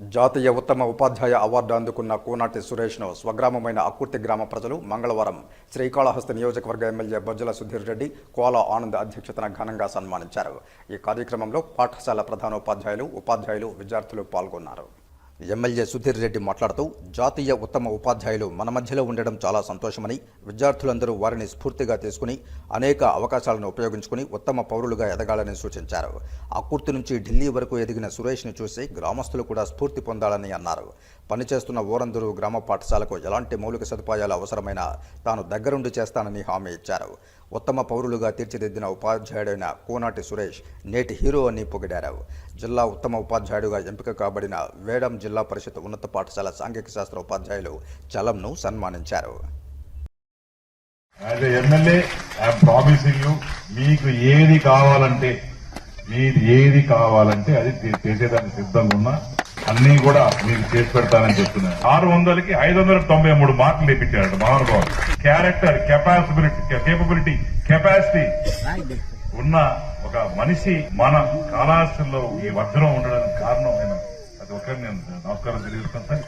జాతీయ ఉత్తమ ఉపాధ్యాయ అవార్డు అందుకున్న కోనాటి సురేష్ను స్వగ్రామమైన అకుర్తి గ్రామ ప్రజలు మంగళవారం శ్రీకాళహస్తి నియోజకవర్గ ఎమ్మెల్యే బొజ్జల సుధీర్ రెడ్డి కోల ఆనంద్ అధ్యక్షతన ఘనంగా సన్మానించారు. ఈ కార్యక్రమంలో పాఠశాల ప్రధానోపాధ్యాయులు ఉపాధ్యాయులు విద్యార్థులు పాల్గొన్నారు. ఎమ్మెల్యే సుధీర్ రెడ్డి మాట్లాడుతూ జాతీయ ఉత్తమ ఉపాధ్యాయులు మన మధ్యలో ఉండడం చాలా సంతోషమని విద్యార్థులందరూ వారిని స్ఫూర్తిగా తీసుకుని అనేక అవకాశాలను ఉపయోగించుకుని ఉత్తమ పౌరులుగా ఎదగాలని సూచించారు. అకుర్తి నుంచి ఢిల్లీ వరకు ఎదిగిన సురేష్ను చూసి గ్రామస్తులు కూడా స్ఫూర్తి పొందాలని అన్నారు. పనిచేస్తున్న ఓరందరూ గ్రామ పాఠశాలకు ఎలాంటి మౌలిక సదుపాయాలు అవసరమైనా తాను దగ్గరుండి చేస్తానని హామీ ఇచ్చారు. ఉత్తమ పౌరులుగా తీర్చిదిద్దిన ఉపాధ్యాయుడైన కోనాటి సురేష్ నేటి హీరో అని పొగిడారు. జిల్లా ఉత్తమ ఉపాధ్యాయుడిగా ఎంపిక కాబడిన వేడం జిల్లా పరిషత్ ఉన్నత పాఠశాల సాంఘిక శాస్త్ర ఉపాధ్యాయులు చలంను సన్మానించారు. ఎమ్మెల్యే యూ మీకు ఏది కావాలంటే మీది ఏది కావాలంటే అది చేసేదానికి సిద్ధంగా ఉన్నా అన్ని కూడా మీకు చేసి పెడతానని చెప్తున్నాను ఆరు వందలకి ఐదు వందల తొంభై మూడు మార్కులు లేపించాడు మహానుభావులు. క్యారెక్టర్ కెపాసిబిలిటీ కేపబిలిటీ కెపాసిటీ ఉన్న ఒక మనిషి మన కళాశాలలో ఈ వజ్రం ఉండడానికి కారణం నేను. అది ఒకరిని నేను నమస్కారం తెలియజేస్తాను. సార్